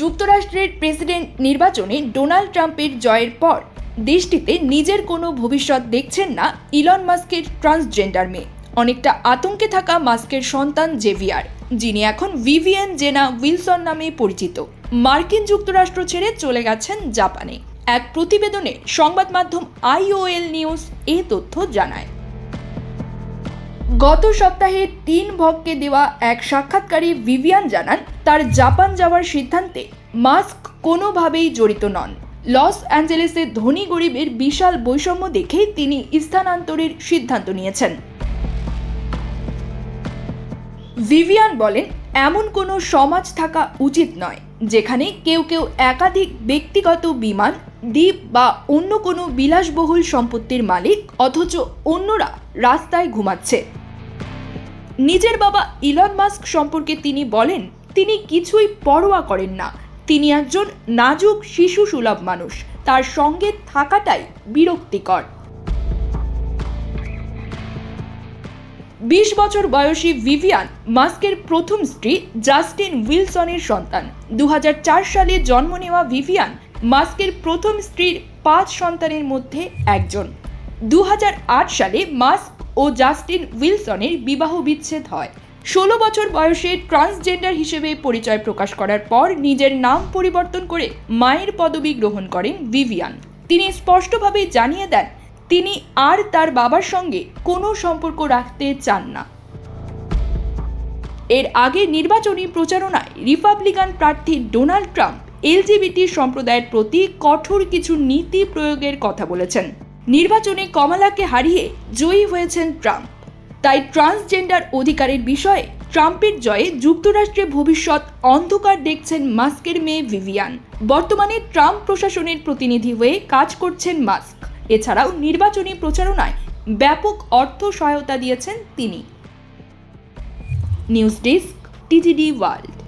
যুক্তরাষ্ট্রের প্রেসিডেন্ট নির্বাচনে ডোনাল্ড ট্রাম্পের জয়ের পর দেশটিতে নিজের কোনো ভবিষ্যৎ দেখছেন না ইলন মাস্কের ট্রান্সজেন্ডার মেয়ে। অনেকটা আতঙ্কে থাকা মাস্কের সন্তান জেভিয়ার, যিনি এখন ভিভিয়ান জেনা উইলসন নামে পরিচিত। মার্কিন যুক্তরাষ্ট্র ছেড়ে চলে গেছেন জাপানে। এক প্রতিবেদনে সংবাদ মাধ্যম আইওএল নিউজ এ তথ্য জানায়। গত সপ্তাহে তিন ভক্তকে দেওয়া এক সাক্ষাৎকারে ভিভিয়ান জানান, তার জাপান যাওয়ার সিদ্ধান্তে মাস্ক কোনোভাবেই জড়িত নন। লস অ্যাঞ্জেলেসে ধনী গরিবের বিশাল বৈষম্য দেখে তিনি স্থানান্তরের সিদ্ধান্ত নিয়েছেন। ভিভিয়ান বলেন, এমন কোনো সমাজ থাকা উচিত নয়, যেখানে কেউ কেউ একাধিক ব্যক্তিগত বিমান, দ্বীপ বা অন্য কোনো বিলাসবহুল সম্পত্তির মালিক, অথচ অন্যরা রাস্তায় ঘুমাচ্ছে। নিজের বাবা ইলন মাস্ক সম্পর্কে তিনি বলেন, তিনি কিছুই পরোয়া করেন না। তিনি একজন নাজুক শিশু সুলভ মানুষ। তার সঙ্গে থাকাটাই বিরক্তিকর। বিশ বছর বয়সী ভিভিয়ান মাস্কের প্রথম স্ত্রী জাস্টিন উইলসনের সন্তান। দু হাজার চার সালে জন্ম নেওয়া ভিভিয়ান মাস্কের প্রথম স্ত্রীর পাঁচ সন্তানের মধ্যে একজন। দু হাজার আট সালে মাস্ক ও জাস্টিন উইলসনের বিবাহ বিচ্ছেদ হয়। ষোলো বছর বয়সে ট্রান্সজেন্ডার হিসেবে পরিচয় প্রকাশ করার পর নিজের নাম পরিবর্তন করে মায়ের পদবি গ্রহণ করেন ভিভিয়ান। তিনি স্পষ্টভাবে জানিয়ে দেন, তিনি আর তার বাবার সঙ্গে কোনো সম্পর্ক রাখতে চান না। এর আগে নির্বাচনী প্রচারণায় রিপাবলিকান প্রার্থী ডোনাল্ড ট্রাম্প এলজিবিটি সম্প্রদায়ের প্রতি কঠোর কিছু নীতি প্রয়োগের কথা বলেছেন। নির্বাচনে কমলাকে হারিয়ে জয়ী হয়েছেন ট্রাম্প। তাই ট্রান্সজেন্ডার অধিকারের বিষয়ে ট্রাম্পের জয়ে যুক্তরাষ্ট্রে ভবিষ্যৎ অন্ধকার দেখছেন মাস্কের মেয়ে ভিভিয়ান। বর্তমানে ট্রাম্প প্রশাসনের প্রতিনিধি হয়ে কাজ করছেন মাস্ক। এছাড়াও নির্বাচনী প্রচারণায় ব্যাপক অর্থ সহায়তা দিয়েছেন তিনি। News desk TGD world.